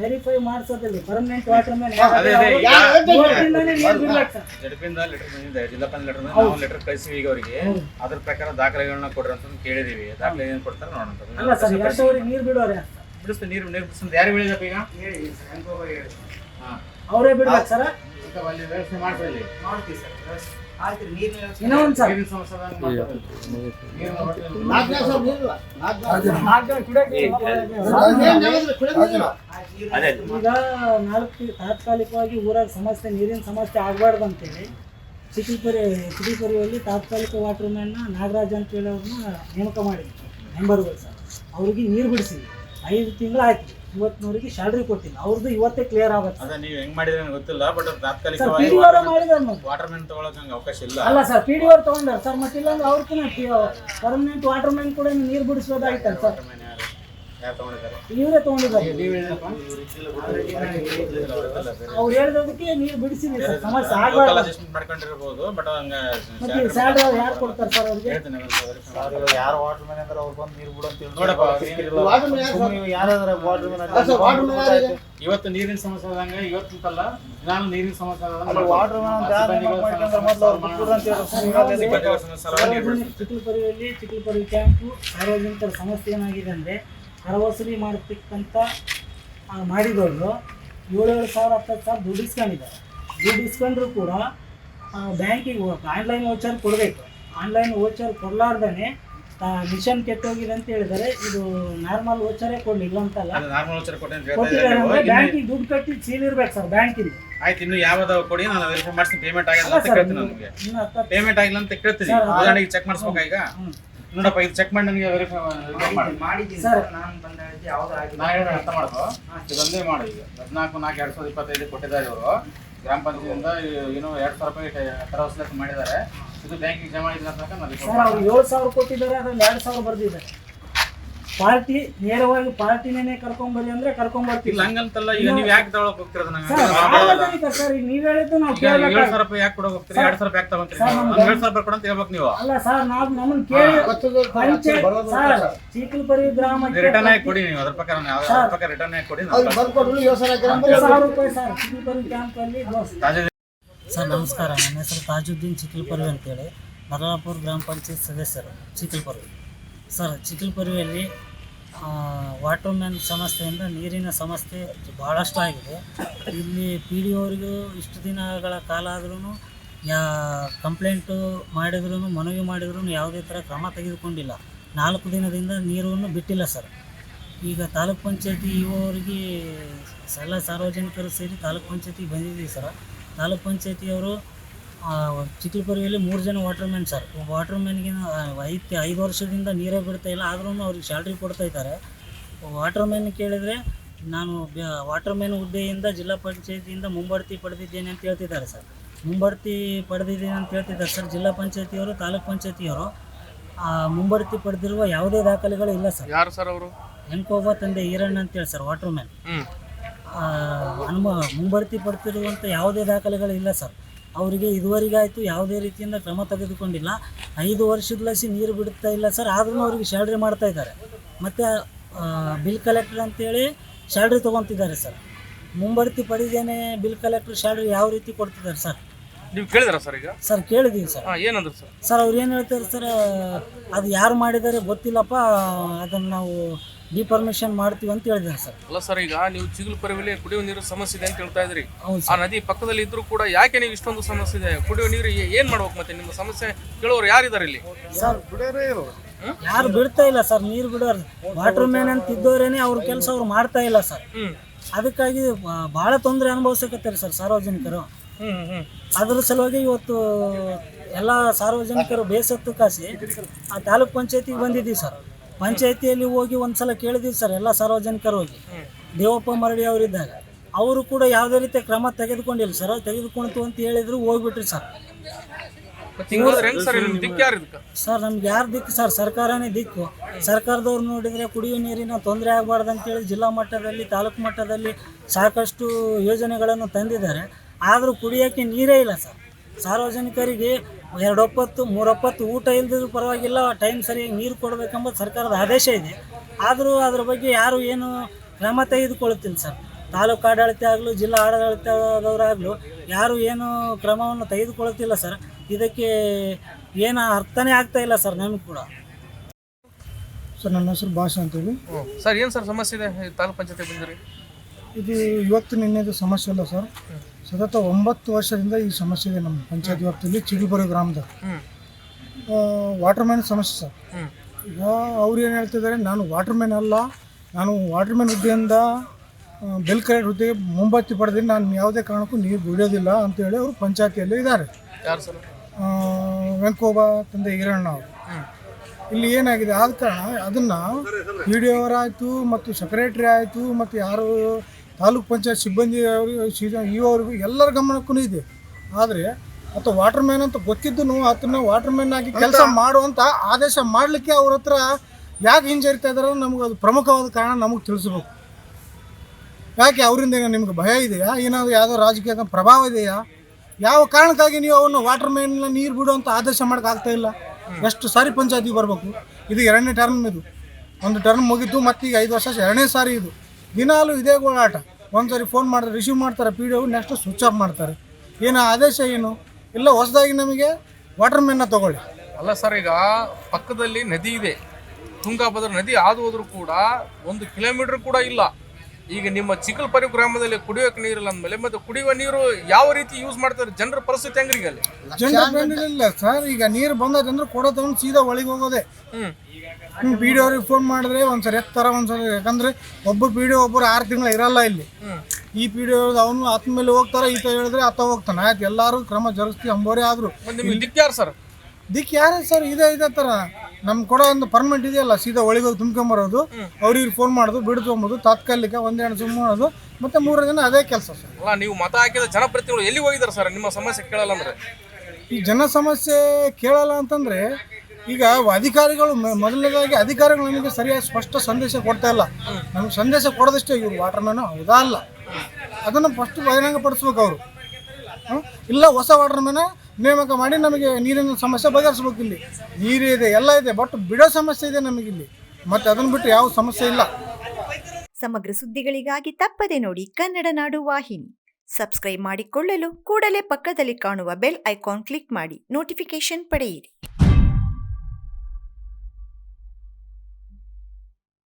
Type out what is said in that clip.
Verify ಮಾಡಿಸೋದಿಲ್ಲ. Permanent water man ಜಿಲ್ಲಾ panchayat letter letter ಕಳಿಸಿ ಈಗ ಅವರಿಗೆ. ಅದ್ರ ಪ್ರಕಾರ ದಾಖಲೆಗಳನ್ನ ಕೊಡ್ರಿ ಅಂತ ಕೇಳಿದೀವಿ. ದಾಖಲೆ ಏನ್ ಕೊಡ್ತಾರೆ ನೋಡೋಣ ಅಲ್ಲ ಸರ್ ಎರಡೂವರೆಗೆ ನೀರು ಬಿಡೋರೆ ಬಿಡಿಸ್ತು ನೀರು ನೀರು ಬಿಡಿಸ್ತಂತ ಯಾರು ಹೇಳಿದಪ್ಪ ಈಗ? ಹಾ. ಅವರೇ ಬಿಡ್ಬೇಕು ಸರ್. ಅಲ್ಲಿ ವ್ಯವಸ್ಥೆ ಸರ್ ನೀರಿನ ಸಮಸ್ಯೆ ಅದೇ. ಈಗ ನಾಲ್ಕು ತಾತ್ಕಾಲಿಕವಾಗಿ ಊರಾಗ ಸಮಸ್ಯೆ ನೀರಿನ ಸಮಸ್ಯೆ ಆಗಬಾರ್ದು ಅಂತೇಳಿ ಚಿಕ್ಕಲ್ಪರಿ ಚಿಕ್ಕಲ್ಪರಿಯಲ್ಲಿ ತಾತ್ಕಾಲಿಕ ವಾಟರ್ ಮ್ಯಾನ್ನ ನಾಗರಾಜ್ ಅಂತೇಳಿ ಅವ್ರನ್ನ ನೇಮಕ ಮಾಡಿದ್ವಿ ಮೆಂಬರ್ಗಳು ಸರ್ ಅವ್ರಿಗೆ ನೀರು ಬಿಡಿಸಿದ್ವಿ. ಐದು ತಿಂಗಳು ಆಯ್ತು ಇವತ್ತಿನವರೆಗೆ ಸ್ಯಾಲ್ರಿ ಕೊಟ್ಟಿಲ್ಲ. ಅವ್ರದ್ದು ಇವತ್ತೇ ಕ್ಲಿಯರ್ ಆಗುತ್ತೆ. ಅದೇ ನೀವು ಹೆಂಗ್ ಮಾಡಿದ್ರೆ ನನಗೆ ಗೊತ್ತಿಲ್ಲ ಬಟ್ ಸರ್ ಪಿ ಡಿ ಮಾಡಿದಾರೆ ನೋಡಿ. ವಾಟರ್ ಮ್ಯಾನ್ ತಗೊಳಕ್ ಅವಕಾಶ ಇಲ್ಲ. ಅಲ್ಲ ಸರ್ ಪಿ ಡಿ ಅವ್ರು ತೊಗೊಂಡಾರ? ಸರ್ ಮತ್ತಿಲ್ಲ ಅಂದ್ರೆ ಅವ್ರಕ್ಕಿನ ಪರ್ಮನೆಂಟ್ ವಾಟರ್ ಮ್ಯಾನ್ ಕೂಡ ನೀರು ಬಿಡಿಸೋದಾಯ್ತಲ್ಲ ಸರ್ Waterman ಯಾರು ಯಾರು ತಗೊಂಡಿದ್ದಾರೆ ಇವರೇ ತಗೊಂಡಿದ್ದಾರೆ? ನೀವು ಅವ್ರು ಹೇಳಿದದಕ್ಕೆ ನೀರು ಬಿಡಿಸಿದ್ವಿ ಸರ್. ಸಮಸ್ಯೆ ಆಗಬಾರ್ದು. ಮಾಡ್ಕೊಂಡಿರ್ಬೋದು ಬಟ್ ಹಂಗ ಮತ್ತೆ ಸ್ಯಾಲ್ರಿ ಅವ್ರು ಯಾರು ಕೊಡ್ತಾರೆ ಸರ್ ಅವ್ರಿಗೆ. ಯಾರು ವಾಟರ್ ಮ್ಯಾನ್ ಅಂದ್ರೆ ಅವ್ರು ಬಂದು ನೀರು ಬಿಡು ಅಂತ ಹೇಳಿ ನೋಡಪ್ಪ, ಯಾರಾದ್ರ ವಾಟರ್ ಮ್ಯಾನ್ ಇವತ್ತು ನೀರಿನ ಸಮಸ್ಯೆ ಆದಂಗ ಇವತ್ತಲ್ಲ ನಾನು ನೀರಿನ ಸಮಸ್ಯೆ ಆದಂಗ ವಾಟರ್ ಮ್ಯಾನ್ ಅಂತ ಯಾರು ಮೊದ್ಲು ಅವ್ರು ಬಿಟ್ಬಿಡು ಅಂತ ಹೇಳಿ ಸುಮ್ನೆ ಸಮಸ್ಯೆ ಸಲುವಾಗಿ ನೀರು ಸಾರ್ವಜನಿಕ ಚಿಕ್ಕಲಪರಿಯಲ್ಲಿ ಚಿಕ್ಕಲಪರಿ ಕ್ಯಾಂಪು ಸಾರ್ವಜನಿಕರ ಸಮಸ್ಯೆ ಏನಾಗಿದೆ ಅಂದರೆ ಕರವಸೂಲಿ ಮಾಡತಕ್ಕಂಥ ಮಾಡಿದವರು ಏಳೇಳು ಸಾವಿರ ಹತ್ತತ್ತು ಸಾವಿರ ದುಡ್ಡು ಇಸ್ಕೊಂಡಿದ್ದಾರೆ. ದುಡ್ಡು ಇಸ್ಕೊಂಡ್ರೂ ಕೂಡ ಬ್ಯಾಂಕಿಗೆ ಆನ್ಲೈನ್ ವೋಚರ್ ಕೊಡಬೇಕು. ಆನ್ಲೈನ್ ವೋಚರ್ ಕೊಡಲಾರ್ದೇ ಮಿಷನ್ ಕೆಟ್ಟೋಗಿದೆ ಅಂತ ಹೇಳಿದ್ದಾರೆ. ಇದು ನಾರ್ಮಲ್ ವೋಚರೇ ಕೊಡಲಿಲ್ಲ ಅಂತಲ್ಲ. ಬ್ಯಾಂಕಿಗೆ ದುಡ್ಡು ಕಟ್ಟಿ ಸೀಲ್ ಇರ್ಬೇಕು ಸರ್ ಬ್ಯಾಂಕಿಗೆ. ಆಯ್ತು ಇನ್ನು ಯಾವ್ದು ಕೊಡಿ ನಾನು ವೆರಿಫೈ ಮಾಡ್ತೀನಿ. ಪೇಮೆಂಟ್ ಆಗಿಲ್ಲ ಅಂತ ಕೇಳ್ತೀನಿ ನನಗೆ ಪೇಮೆಂಟ್ ಆಗಿಲ್ಲ ಅಂತ ಕೇಳ್ತೀನಿ. ಚೆಕ್ ಮಾಡಿಸ್ಬೇಕಾ ಈಗ. ನೋಡಪ್ಪ ಇದು ಚೆಕ್ ಮಾಡಿ ನನಗೆ ವೆರಿಫೈ ಮಾಡಿ ಸರ್. ನಾ ಹೇಳಿ ಅರ್ಥ ಮಾಡ್ಕೋ. ಇದೊಂದೇ ಮಾಡು ಈಗ. ಹದಿನಾಲ್ಕು ನಾಲ್ಕು ಎರಡ್ ಸಾವಿರದ ಇಪ್ಪತ್ತೈದು ಕೊಟ್ಟಿದ್ದಾರೆ ಇವರು. ಗ್ರಾಮ ಪಂಚಾಯತಿಯಿಂದ ಏನೋ ಎರಡ್ ಸಾವಿರ ರೂಪಾಯಿ ಕರವಸಲಕ್ಕೆ ಮಾಡಿದ್ದಾರೆ. ಇದು ಬ್ಯಾಂಕಿಗೆ ಜಮಾ ಇದೆ ಅಂತ ನಾನು report ಸರ್ ಅವ್ರು ಏಳು ಸಾವಿರ ಕೊಟ್ಟಿದ್ದಾರೆ ಅದ್ರಲ್ಲಿ ಎರಡು ಸಾವಿರ ಬರ್ದಿದ್ದಾರೆ ಪಾರ್ಟಿ ನೇರವಾಗಿ ಪಾರ್ಟಿನೇ ಕರ್ಕೊಂಬರಿ ಅಂದ್ರೆ ಕರ್ಕೊಂಬರ್ತಿಲ್ಲ ಇಲ್ಲ ಹಂಗಂತಲ್ಲ ಈಗ ನೀವು ಯಾಕೆ ತಗೊಳಕ್ ಸರ್ ಸಾರ್ವಜನಿಕ ಸರ್ ಈಗ ನೀವ್ ಹೇಳಿದ್ದು ನಾವು ಏಳು ಕೇಳ್ಬೇಕು ಸಾವಿರ ರೂಪಾಯಿ ಯಾಕೆ ಕೊಡೋಕೆ ಹೋಗ್ತೀರಿ? ಎರಡ್ ಸಾವಿರ ರೂಪಾಯಿ ಯಾಕೆ ತಗೊಂತೀರಿ ಸರ್, ನೀವು? ನಮ್ಗೆ- ನಮ್ಗೆ ಸಾವಿರ ರೂಪಾಯಿ ಕೊಡು ಅಂತ ಹೇಳ್ಬೇಕು ನೀವು? ಅಲ್ಲ ಸರ್ ನಾವು ನಮ್ಮನ್ನ ಕೇಳಿ ಪಂಚಾಯತ್ ಸರ್ ಚೀಕಲ್ಪರಿ ಗ್ರಾಮಕ್ಕೆ ರಿಟರ್ನ್ ಆಗಿ ಕೊಡಿ ನೀವು ಅದ್ರ ಪ್ರಕಾರ ಯಾವ ಅದ್ರ ಪ್ರಕಾರ ರಿಟರ್ನ್ ಆಗಿ ಕೊಡಿ ನಾನು ಹತ್ತು ಸಾವಿರ ರೂಪಾಯಿ ಸರ್ ಚಿಕ್ಕಲ್ಪರಿ ಕ್ಯಾಂಪ್ ಅಲ್ಲಿ ತಾಜಾ ಸರ್ ನಮಸ್ಕಾರ. ನನ್ನ ಹೆಸರು ತಾಜುದ್ದೀನ್ ಚಿಕ್ಕಲ್ಪರ್ವಿ ಅಂತೇಳಿ. ನರಳಾಪುರ ಗ್ರಾಮ ಪಂಚಾಯತ್ ಸದಸ್ಯರು ಚಿಕ್ಕಲ್ಪರ್ವಿ ಸರ್ ಚಿಕ್ಕಲ್ಪರಿಯಲ್ಲಿ ವಾಟರ್ ಮ್ಯಾನ್ ಸಮಸ್ಯೆಯಿಂದ ನೀರಿನ ಸಮಸ್ಯೆ ಭಾಳಷ್ಟು ಆಗಿದೆ ಇಲ್ಲಿ ಪಿ ಡಿ ಓರಿಗೂ ಇಷ್ಟು ದಿನಗಳ ಕಾಲ ಆದ್ರೂ ಯಾ, ಕಂಪ್ಲೇಂಟು ಮಾಡಿದ್ರೂ ಮನವಿ ಮಾಡಿದ್ರೂ ಯಾವುದೇ ಥರ ಕ್ರಮ ತೆಗೆದುಕೊಂಡಿಲ್ಲ. ನಾಲ್ಕು ದಿನದಿಂದ ನೀರನ್ನು ಬಿಟ್ಟಿಲ್ಲ ಸರ್. ಈಗ ತಾಲೂಕ್ ಪಂಚಾಯತಿ ಇವರಿಗೆ ಎಲ್ಲ ಸಾರ್ವಜನಿಕರು ಸೇರಿ ತಾಲೂಕ್ ಪಂಚಾಯತಿಗೆ ಬಂದಿದ್ದೀವಿ ಸರ್. ತಾಲೂಕ್ ಪಂಚಾಯತಿಯವರು ಚಿಕ್ಕಲಪುರಿಯಲ್ಲಿ ಮೂರು ಜನ ವಾಟರ್ ಮ್ಯಾನ್ ಸರ್. ವಾಟರ್ ಮ್ಯಾನ್ಗೆ ಐದು ಐದು ವರ್ಷದಿಂದ ನೀರೇ ಬಿಡ್ತಾ ಇಲ್ಲ. ಆದ್ರೂ ಅವ್ರಿಗೆ ಸ್ಯಾಲ್ರಿ ಕೊಡ್ತಾ ಇದ್ದಾರೆ. ವಾಟರ್ ಮ್ಯಾನ್ ಕೇಳಿದರೆ ನಾನು ವಾಟರ್ ಮ್ಯಾನ್ ಹುದ್ದೆಯಿಂದ ಜಿಲ್ಲಾ ಪಂಚಾಯತಿಯಿಂದ ಮುಂಬಡ್ತಿ ಪಡೆದಿದ್ದೇನೆ ಅಂತ ಹೇಳ್ತಿದ್ದಾರೆ ಸರ್. ಮುಂಬಡ್ತಿ ಪಡೆದಿದ್ದೇನೆ ಅಂತ ಹೇಳ್ತಿದ್ದಾರೆ ಸರ್. ಜಿಲ್ಲಾ ಪಂಚಾಯತಿಯವರು ತಾಲೂಕ್ ಪಂಚಾಯತಿಯವರು ಮುಂಬಡ್ತಿ ಪಡೆದಿರುವ ಯಾವುದೇ ದಾಖಲೆಗಳು ಇಲ್ಲ ಸರ್. ಯಾರು ಸರ್ ಅವರು? ಹೆಂಕೋಬ ತಂದೆ ಈರಣ್ಣ ಅಂತೇಳಿ ಸರ್ ವಾಟರ್ ಮ್ಯಾನ್ ಅನುಮ ಮುಂಬಡ್ತಿ ಪಡ್ತಿರುವಂಥ ಯಾವುದೇ ದಾಖಲೆಗಳು ಇಲ್ಲ ಸರ್. ಅವರಿಗೆ ಇದುವರೆಗಾಯಿತು ಯಾವುದೇ ರೀತಿಯಿಂದ ಕ್ರಮ ತೆಗೆದುಕೊಂಡಿಲ್ಲ. ಐದು ವರ್ಷದ ಲಸಿ ನೀರು ಬಿಡುತ್ತಾ ಇಲ್ಲ ಸರ್ ಆದ್ರೂ ಅವ್ರಿಗೆ ಮಾಡ್ತಾ ಇದ್ದಾರೆ. ಮತ್ತು ಬಿಲ್ ಕಲೆಕ್ಟರ್ ಅಂತೇಳಿ ಸ್ಯಾಲ್ರಿ ತೊಗೊತಿದ್ದಾರೆ ಸರ್. ಮುಂಬಡ್ತಿ ಪಡೆದೇನೆ ಬಿಲ್ ಕಲೆಕ್ಟರ್ ಸ್ಯಾಲ್ರಿ ಯಾವ ರೀತಿ ಕೊಡ್ತಿದ್ದಾರೆ ಸರ್? ನೀವು ಕೇಳಿದ್ರ ಸರ್ ಈಗ? ಸರ್ ಕೇಳಿದೀವಿ ಸರ್. ಏನಂದ್ರು ಸರ್? ಸರ್ ಅವ್ರು ಏನು ಹೇಳ್ತಾರೆ ಸರ್ ಅದು ಯಾರು ಮಾಡಿದ್ದಾರೆ ಗೊತ್ತಿಲ್ಲಪ್ಪ ಅದನ್ನು ನಾವು ಡಿಪರ್ಮಿಷನ್ ಮಾಡ್ತೀವಿ ಅಂತ ಹೇಳಿದ್ದಾರೆ ಸರ್. ಅಲ್ಲ ಸರ್ ಈಗ ನೀವು ಚಿಗುಲ್ಪರಿಯಲ್ಲಿ ಕುಡಿಯುವ ನೀರು ಸಮಸ್ಯೆ ಇದೆ ಅಂತ ಹೇಳ್ತಾ ಇದ್ರಿ. ಹೌದು ಆ ನದಿ ಪಕ್ಕದಲ್ಲಿ ಇದ್ರೂ ಕೂಡ ಯಾಕೆ ನೀವು ಇಷ್ಟೊಂದು ಸಮಸ್ಯೆ ಇದೆ? ಕುಡಿಯುವ ನೀರು ಏ- ಏನ್ ಮಾಡ್ಬೇಕು ಮತ್ತೆ? ನಿಮ್ಮ ಸಮಸ್ಯೆ ಕೇಳೋರು ಯಾರಿದ್ದಾರೆ ಇಲ್ಲಿ? ಸರ್ ಯಾರು ಬಿಡ್ತಾ ಇಲ್ಲ ಸರ್ ನೀರು ಬಿಡೋರು. ವಾಟರ್ ಮ್ಯಾನ್ ಅಂತ ಇದ್ದವರೇನೆ ಅವ್ರ ಕೆಲಸ ಅವ್ರು ಮಾಡ್ತಾ ಇಲ್ಲ ಸರ್. ಹ್ಮ್. ಅದಕ್ಕಾಗಿ ಬಹಳ ತೊಂದರೆ ಅನುಭವಿಸಕತ್ತಾರೆ ಸರ್ ಸಾರ್ವಜನಿಕರು. ಹ್ಮ್ ಹ್ಮ್. ಅದ್ರ ಸಲುವಾಗಿ ಇವತ್ತು ಎಲ್ಲ ಸಾರ್ವಜನಿಕರು ಬೇಸತ್ತು ಕಾಸಿ ಆ ತಾಲೂಕ್ ಪಂಚಾಯತಿಗೆ ಬಂದಿದ್ದೀವಿ ಸರ್. ಪಂಚಾಯತಿಯಲ್ಲಿ ಹೋಗಿ ಒಂದ್ಸಲ ಕೇಳಿದ್ವಿ ಸರ್ ಎಲ್ಲ ಸಾರ್ವಜನಿಕರು ಹೋಗಿ. ದೇವಪ್ಪ ಮರಡಿ ಅವರಿದ್ದಾಗ. ಅವರು ಕೂಡ ಯಾವುದೇ ರೀತಿಯ ಕ್ರಮ ತೆಗೆದುಕೊಂಡಿಲ್ಲ. ಸರ್ ತೆಗೆದುಕೊಳ್ತು ಅಂತ ಹೇಳಿದ್ರು ಹೋಗ್ಬಿಟ್ರಿ ಸರ್. ಸರ್ ನಮ್ಗೆ ಯಾರು ದಿಕ್ಕು ಸರ್? ಸರ್ಕಾರನೇ ದಿಕ್ಕು. ಸರ್ಕಾರದವ್ರು ನೋಡಿದರೆ ಕುಡಿಯುವ ನೀರಿನ ತೊಂದರೆ ಆಗಬಾರ್ದು ಅಂತೇಳಿ ಜಿಲ್ಲಾ ಮಟ್ಟದಲ್ಲಿ ತಾಲೂಕು ಮಟ್ಟದಲ್ಲಿ ಸಾಕಷ್ಟು ಯೋಜನೆಗಳನ್ನು ತಂದಿದ್ದಾರೆ. ಆದರೂ ಕುಡಿಯೋಕ್ಕೆ ನೀರೇ ಇಲ್ಲ ಸರ್. ಸಾರ್ವಜನಿಕರಿಗೆ ಎರಡೊಪ್ಪತ್ತು ಮೂರೊಪ್ಪತ್ತು ಊಟ ಇಲ್ದಿದ್ರು ಪರವಾಗಿಲ್ಲ ಟೈಮ್ ಸರಿಯಾಗಿ ನೀರು ಕೊಡಬೇಕೆಂಬ ಸರ್ಕಾರದ ಆದೇಶ ಇದೆ. ಆದರೂ ಅದ್ರ ಬಗ್ಗೆ ಯಾರು ಏನು ಕ್ರಮ ತೆಗೆದುಕೊಳ್ಳುತ್ತಿಲ್ಲ ಸರ್. ತಾಲೂಕು ಆಡಳಿತ ಆಗಲು ಜಿಲ್ಲಾ ಆಡಳಿತದವರಾಗಲೂ ಯಾರು ಏನು ಕ್ರಮವನ್ನು ತೆಗೆದುಕೊಳ್ಳುತ್ತಿಲ್ಲ ಸರ್. ಇದಕ್ಕೆ ಏನು ಅರ್ಥನೇ ಆಗ್ತಾ ಇಲ್ಲ ಸರ್ ನಮಗೆ ಕೂಡ. ಸರ್ ನನ್ನ ಹೆಸರು ಭಾಷಾ ಅಂತೇಳಿ. ಸರ್ ಏನು ಸರ್ ಸಮಸ್ಯೆ ಇದೆ ತಾಲೂಕು ತಾಲೂಕ್ ಪಂಚಾಯತಿ ಬಂದಿರಿ ಇದು ಇವತ್ತು ನಿನ್ನೆದು ಸಮಸ್ಯೆ ಅಲ್ಲ ಸರ್. ಸತತ ಒಂಬತ್ತು ವರ್ಷದಿಂದ ಈ ಸಮಸ್ಯೆ ಇದೆ ನಮ್ಮ ಪಂಚಾಯತ್ ವ್ಯಾಪ್ತಿಯಲ್ಲಿ ಚಿಗುಲ್ಬರಿ ಗ್ರಾಮದ. ವಾಟರ್ ಮ್ಯಾನ್ ಸಮಸ್ಯೆ ಸರ್. ಈಗ ಅವ್ರು ಏನು ಹೇಳ್ತಿದ್ದಾರೆ ನಾನು ವಾಟರ್ ಮ್ಯಾನ್ ಅಲ್ಲ ನಾನು ವಾಟರ್ ಮ್ಯಾನ್ ಹುದ್ದೆಯಿಂದ ಬೆಲ್ ಕರೆಕ್ಟ್ ಹುದ್ದೆಗೆ ಮುಂಬತ್ತಿ ಪಡೆದಿ ನಾನು ಯಾವುದೇ ಕಾರಣಕ್ಕೂ ನೀರು ಬಿಡೋದಿಲ್ಲ ಅಂತೇಳಿ ಅವರು ಪಂಚಾಯತಿಯಲ್ಲಿ ಇದ್ದಾರೆ. ಯಾರು ಸರ್? ವೆಂಕೋಬ ತಂದೆ ಈರಣ್ಣ ಅವರು. ಇಲ್ಲಿ ಏನಾಗಿದೆ ಆದ ಕಾರಣ ಅದನ್ನು ಪಿ ಡಿ ಅವರಾಯಿತು ಮತ್ತು ಸೆಕ್ರೆಟ್ರಿ ಆಯಿತು ಮತ್ತು ಯಾರು ತಾಲೂಕ್ ಪಂಚಾಯತ್ ಸಿಬ್ಬಂದಿ ಅವರು ಇ ಅವರಿಗೂ ಎಲ್ಲರ ಗಮನಕ್ಕೂ ಇದೆ. ಆದರೆ ಅಥವಾ ವಾಟರ್ ಮ್ಯಾನ್ ಅಂತ ಗೊತ್ತಿದ್ದನು ಅದನ್ನ ವಾಟರ್ ಮ್ಯಾನ್ ಆಗಿ ಕೆಲಸ ಮಾಡುವಂಥ ಆದೇಶ ಮಾಡಲಿಕ್ಕೆ ಅವ್ರ ಹತ್ರ ಯಾಕೆ ಹಿಂಜರಿತಾ ಇದಾರೆ ನಮ್ಗೆ ಅದು ಪ್ರಮುಖವಾದ ಕಾರಣ ನಮಗೆ ತಿಳಿಸ್ಬೇಕು. ಯಾಕೆ ಅವರಿಂದ ನಿಮ್ಗೆ ಭಯ ಇದೆಯಾ? ಏನಾದರೂ ಯಾವುದೋ ರಾಜಕೀಯದ ಪ್ರಭಾವ ಇದೆಯಾ? ಯಾವ ಕಾರಣಕ್ಕಾಗಿ ನೀವು ಅವನ್ನ ವಾಟರ್ ಮ್ಯಾನ್ನ ನೀರು ಬಿಡುವಂಥ ಆದೇಶ ಮಾಡೋಕ್ಕಾಗ್ತಾ ಆಗ್ತಾ ಇಲ್ಲ? ಎಷ್ಟು ಸಾರಿ ಪಂಚಾಯತಿಗೆ ಬರಬೇಕು? ಇದು ಎರಡನೇ ಟರ್ಮ್ ಇದು. ಒಂದು ಟರ್ಮ್ ಮತ್ತೆ ಮತ್ತೀಗ ಐದು ವರ್ಷ ಎರಡನೇ ಸಾರಿ ಇದು. ದಿನಾಲು ಇದೇ ಗೋಳಾಟ ಒಂದು ಸಾರಿ ಫೋನ್ ಮಾಡಿದ್ರೆ ರಿಸೀವ್ ಮಾಡ್ತಾರೆ P D O next switch off ಮಾಡ್ತಾರೆ. ಏನು ಆದೇಶ ಏನು? ಇಲ್ಲ ಹೊಸದಾಗಿ ನಮಗೆ ವಾಟರ್ ಮೆನ್ನ ತಗೊಳ್ಳಿ. ಅಲ್ಲ ಸರ್ ಈಗ ಪಕ್ಕದಲ್ಲಿ ನದಿ ಇದೆ. ತುಂಗಾಭದ್ರ ನದಿ ಹಾದು ಹೋದ್ರೂ ಕೂಡ ಒಂದು ಕಿಲೋಮೀಟರ್ ಕೂಡ ಇಲ್ಲ. ಈಗ ನಿಮ್ಮ ಚಿಕ್ಕಲ್ಪರಿ ಗ್ರಾಮದಲ್ಲಿ ಕುಡಿಯೋಕೆ ನೀರಿಲ್ಲ ಅಂದಮೇಲೆ ಮತ್ತೆ ಕುಡಿಯುವ ನೀರು ಯಾವ ರೀತಿ ಯೂಸ್ ಮಾಡ್ತಾರೆ ಜನರ ಪರಿಸ್ಥಿತಿ ಹೆಂಗ್ರೀಗ ಅಲ್ಲಿ? ಜನರ ಇಲ್ಲ. ಸರ್ ಈಗ ನೀರು ಬಂದದಂದ್ರೆ ಕೊಡೋ ತಗೊಂಡು ಸೀದಾ ಒಳಗೆ ಹೋಗೋದೆ. ಪಿ ಡಿ ಅವ್ರಿಗೆ ಫೋನ್ ಮಾಡಿದ್ರೆ ಒಂದ್ಸರಿ ಎತ್ತರ ಒಂದ್ಸರಿ ಯಾಕಂದ್ರೆ ಒಬ್ಬ ಪಿ ಡಿ ಒಬ್ಬರು ಆರು ತಿಂಗಳು ಇರಲ್ಲ ಇಲ್ಲಿ. ಈ ಪಿ ಡಿ ಅವನು ಆತ ಮೇಲೆ ಹೋಗ್ತಾರೆ ಈತ ಹೇಳಿದ್ರೆ ಆತ ಹೋಗ್ತಾನೆ. ಆಯ್ತು ಎಲ್ಲರೂ ಕ್ರಮ ಜರುಗಿಸ್ತೀವಿ ಅಂಬೋರೇ ಆದ್ರು. ಯಾರು ಸರ್? ದಿಕ್ ಯಾರೇ ಸರ್? ಇದೇ ಇದೇ ಥರ ನಮ್ಗೆ ಕೊಡೋ ಒಂದು ಪರ್ಮನೆಂಟ್ ಇದೆಯಲ್ಲ ಸೀದಾ ಒಳಗೆ ತುಂಬ್ಕೊಂಬರೋದು ಅವ್ರಿಗೆ ಫೋನ್ ಮಾಡೋದು ಬಿಡ್ಕೊಂಬೋದು ತಾತ್ಕಾಲಿಕ ಒಂದೆರಡು ಸುಮ್ಮ ಮಾಡೋದು. ಮತ್ತೆ ಮೂರು ದಿನ ಅದೇ ಕೆಲಸ ಸರ್. ಅಲ್ಲ ನೀವು ಮತ ಹಾಕಿದ ಜನಪ್ರತಿನಿಧಿಗಳು ಎಲ್ಲಿ ಹೋಗಿದ್ದಾರೆ ಸರ್? ನಿಮ್ಮ ಸಮಸ್ಯೆ ಕೇಳಲ್ಲ ಅಂದ್ರೆ. ಈ ಜನ ಸಮಸ್ಯೆ ಕೇಳಲ್ಲ ಅಂತಂದ್ರೆ ಈಗ ಅಧಿಕಾರಿಗಳು ಮೊದಲನೇದಾಗಿ ಅಧಿಕಾರಿಗಳು ನಮಗೆ ಸರಿಯಾಗಿ ಸ್ಪಷ್ಟ ಸಂದೇಶ ಕೊಡ್ತಾ ಇಲ್ಲ. ನಮ್ಗೆ ಸಂದೇಶ ಕೊಡೋದಷ್ಟೇ ಇವರು ವಾಟರ್ ಮ್ಯಾನು ಹೌದಾ ಅಲ್ಲ. ಅದನ್ನು ಫಸ್ಟ್ ಬಹಿರಂಗ ಪಡಿಸ್ಬೇಕು ಅವರು ಇಲ್ಲ ಹೊಸ ವಾಟರ್ ಮ್ಯಾನ ನೇಮಕ ಮಾಡಿ ನಮಗೆ ನೀರಿನ ಸಮಸ್ಯೆ ಬಗೆಹರಿಸ್ಬೇಕು ಇಲ್ಲಿ. ನೀರು ಇದೆ, ಎಲ್ಲ ಇದೆ ಬಟ್ ಬಿಡೋ ಸಮಸ್ಯೆ ಇದೆ ನಮಗಿಲ್ಲಿ ಮತ್ತೆ ಅದನ್ನು ಬಿಟ್ಟು ಯಾವ ಸಮಸ್ಯೆ ಇಲ್ಲ. ಸಮಗ್ರ ಸುದ್ದಿಗಳಿಗಾಗಿ ತಪ್ಪದೆ ನೋಡಿ ಕನ್ನಡ ನಾಡು ವಾಹಿನಿ. ಸಬ್ಸ್ಕ್ರೈಬ್ ಮಾಡಿಕೊಳ್ಳಲು ಕೂಡಲೇ ಪಕ್ಕದಲ್ಲಿ ಕಾಣುವ ಬೆಲ್ ಐಕಾನ್ ಕ್ಲಿಕ್ ಮಾಡಿ. ನೋಟಿಫಿಕೇಶನ್ ಪಡೆಯಿರಿ.